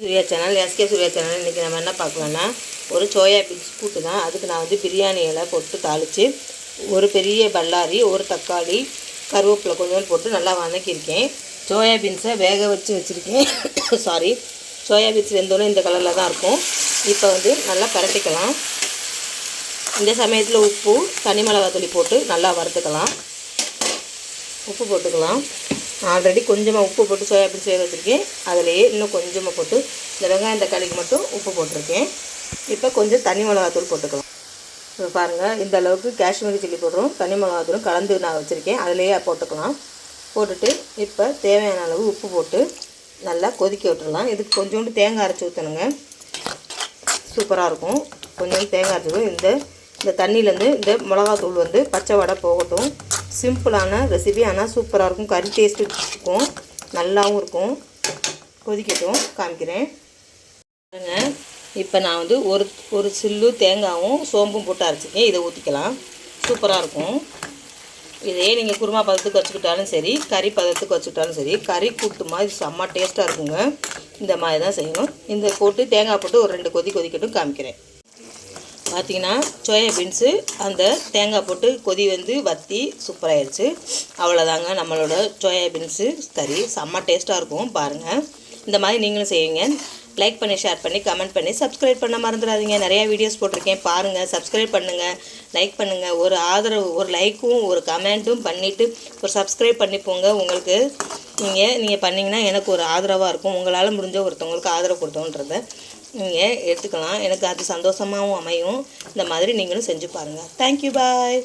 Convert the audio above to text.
Surya channel SK Surya channel இன்றைக்கி நம்ம என்ன பார்க்கலான்னா ஒரு சோயா பீன்ஸ் கூட்டு தான். அதுக்கு நான் வந்து பிரியாணி இலை போட்டு தாளித்து ஒரு பெரிய பல்லாரி ஒரு தக்காளி கருவேப்பிலை கொஞ்சம் போட்டு நல்லா வதக்கியிருக்கேன். சோயா பீன்ஸை வேக வச்சு வச்சுருக்கேன். சாரி சோயா பீன்ஸ் வெந்தோடனே இந்த கலரில் தான் இருக்கும். இப்போ வந்து நல்லா பரட்டிக்கலாம். இந்த சமயத்தில் உப்பு தனி மிளகாத்தூளி போட்டு நல்லா வறுத்துக்கலாம். உப்பு போட்டுக்கலாம். ஆல்ரெடி கொஞ்சமாக உப்பு போட்டு சோயாபீன்ஸ் வேக வச்சுருக்கேன். அதிலேயே இன்னும் கொஞ்சமாக போட்டு இந்த வெங்காயம் தக்காளிக்கு மட்டும் உப்பு போட்டிருக்கேன். இப்போ கொஞ்சம் தனி மிளகாத்தூள் போட்டுக்கலாம். இப்போ பாருங்கள் இந்த அளவுக்கு காஷ்மீரி சில்லி போடுறோம் தனி மிளகாத்தூளும் கலந்து நான் வச்சுருக்கேன். அதிலேயே போட்டுக்கலாம். போட்டுட்டு இப்போ தேவையான அளவு உப்பு போட்டு நல்லா கொதிக்க விட்டுடலாம் இதுக்கு கொஞ்சோண்டு தேங்காய் அரைச்சி ஊற்றணுங்க சூப்பராக இருக்கும். கொஞ்சோண்டு தேங்காய் அரைச்சி இந்த இந்த தண்ணியிலேருந்து இந்த மிளகாத்தூள் வந்து பச்சை வடை போகட்டும். சிம்பிளான ரெசிபி ஆனால் சூப்பராக இருக்கும். கறி டேஸ்ட்டு இருக்கும். நல்லாவும் இருக்கும். கொதிக்கட்டும். காமிக்கிறேன். பாருங்க. இப்போ நான் வந்து ஒரு ஒரு சில்லு தேங்காயும் சோம்பும் போட்டு அரைச்சிக்கேன் இதை ஊற்றிக்கலாம் சூப்பராக இருக்கும். இதே நீங்கள் குருமா பதத்துக்கு வச்சுக்கிட்டாலும் சரி கறி பதத்துக்கு வச்சுக்கிட்டாலும் சரி கறி கூட்டு மாதிரி செம்ம டேஸ்ட்டாக இருக்குங்க. இந்த மாதிரி தான் செய்யணும். இந்த போட்டு தேங்காய் போட்டு ஒரு ரெண்டு கொதி கொதிக்கட்டும். காமிக்கிறேன். பார்த்தீங்கன்னா சோயா பீன்ஸு அந்த தேங்காய் போட்டு கொதி வந்து வற்றி சூப்பராகிடுச்சு அவ்வளோதாங்க நம்மளோட சோயா பீன்ஸு கறி. செம்ம டேஸ்ட்டாக இருக்கும் பாருங்கள் இந்த மாதிரி நீங்களும் செய்வீங்க லைக் பண்ணி ஷேர் பண்ணி கமெண்ட் பண்ணி சப்ஸ்கிரைப் பண்ண மறந்துடாதீங்க. நிறையா வீடியோஸ் போட்டிருக்கேன் பாருங்கள் சப்ஸ்கிரைப் பண்ணுங்கள் லைக் பண்ணுங்கள் ஒரு ஆதரவு ஒரு லைக்கும் ஒரு கமெண்ட்டும் பண்ணிவிட்டு ஒரு சப்ஸ்கிரைப் பண்ணி போங்க. உங்களுக்கு நீங்கள் நீங்கள் பண்ணிங்கன்னா எனக்கு ஒரு ஆதரவாக இருக்கும். உங்களால் முடிஞ்ச ஒருத்தவங்களுக்கு ஆதரவு கொடுத்தோன்றதை. நீங்கள் எடுத்துக்கலாம். எனக்கு அது சந்தோஷமாகவும் அமையும். இந்த மாதிரி நீங்களும் செஞ்சு பாருங்கள் தேங்க்யூ பாய்